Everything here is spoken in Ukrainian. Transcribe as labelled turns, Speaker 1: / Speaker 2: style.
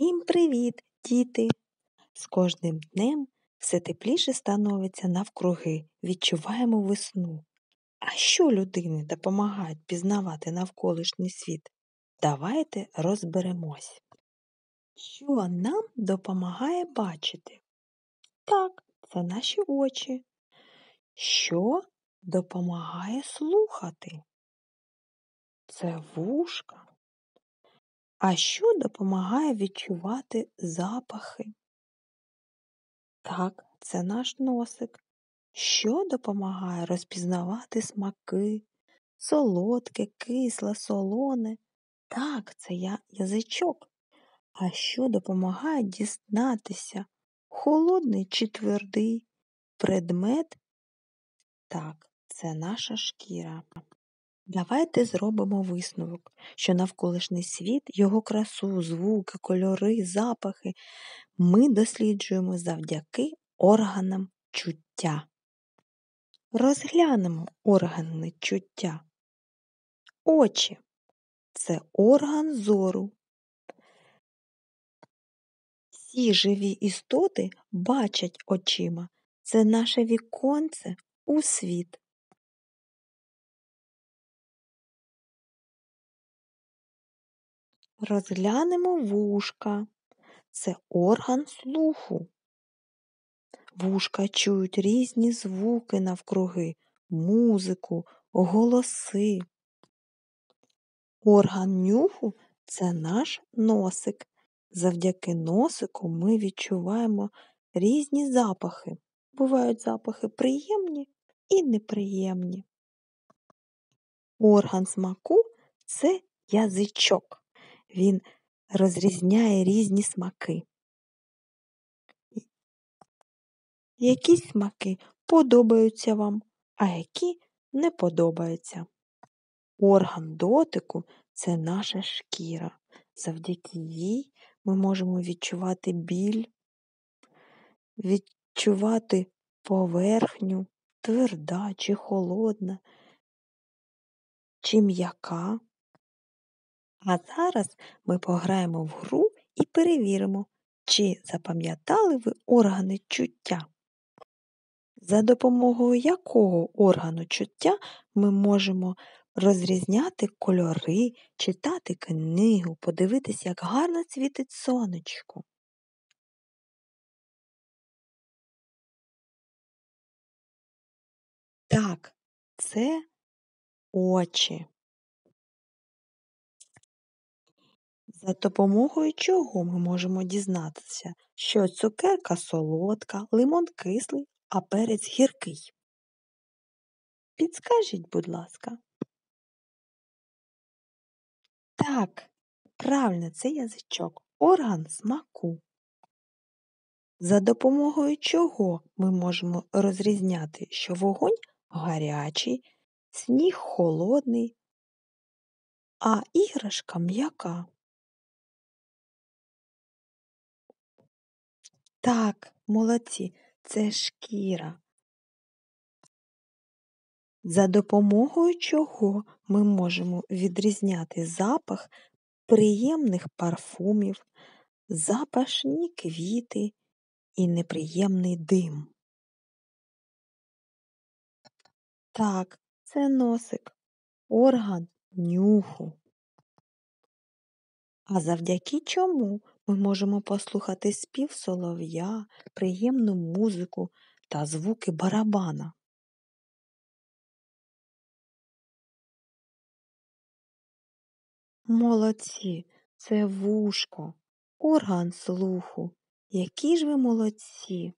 Speaker 1: Всім привіт, діти! З кожним днем все тепліше становиться навкруги, відчуваємо весну. А що людині допомагає пізнавати навколишній світ? Давайте розберемось. Що нам допомагає бачити? Так, це наші очі. Що допомагає слухати? Це вушка. А що допомагає відчувати запахи? Так, це наш носик. Що допомагає розпізнавати смаки, солодке, кисле, солоне? Так, це я язичок. А що допомагає дізнатися? Холодний чи твердий предмет? Так, це наша шкіра. Давайте зробимо висновок, що навколишній світ, його красу, звуки, кольори, запахи ми досліджуємо завдяки органам чуття. Розглянемо органи чуття. Очі це орган зору. Всі живі істоти бачать очима. Це наше віконце у світ. Розглянемо вушка. Це орган слуху. Вушка чують різні звуки навкруги, музику, голоси. Орган нюху це наш носик. Завдяки носику ми відчуваємо різні запахи. Бувають запахи приємні і неприємні. Орган смаку це язичок. Він розрізняє різні смаки. Які смаки подобаються вам, а які не подобаються. Орган дотику це наша шкіра. Завдяки їй ми можемо відчувати біль, відчувати поверхню, тверда чи холодна, чи м'яка. А зараз ми пограємо в гру і перевіримо, чи запам'ятали ви органи чуття. За допомогою якого органу чуття ми можемо розрізняти кольори, читати книгу, подивитися, як гарно світить сонечко. Так, це очі. За допомогою чого ми можемо дізнатися, що цукерка солодка, лимон кислий, а перець гіркий? Підскажіть, будь ласка. Так, правильно, це язичок, орган смаку. За допомогою чого ми можемо розрізняти, що вогонь гарячий, сніг холодний, а іграшка м'яка. Так, молодці, це шкіра. За допомогою чого ми можемо відрізняти запах приємних парфумів, запашні квіти і неприємний дим. Так, це носик, орган нюху. А завдяки чому ми можемо послухати спів солов'я, приємну музику та звуки барабана. Молодці, це вушко, орган слуху. Які ж ви молодці.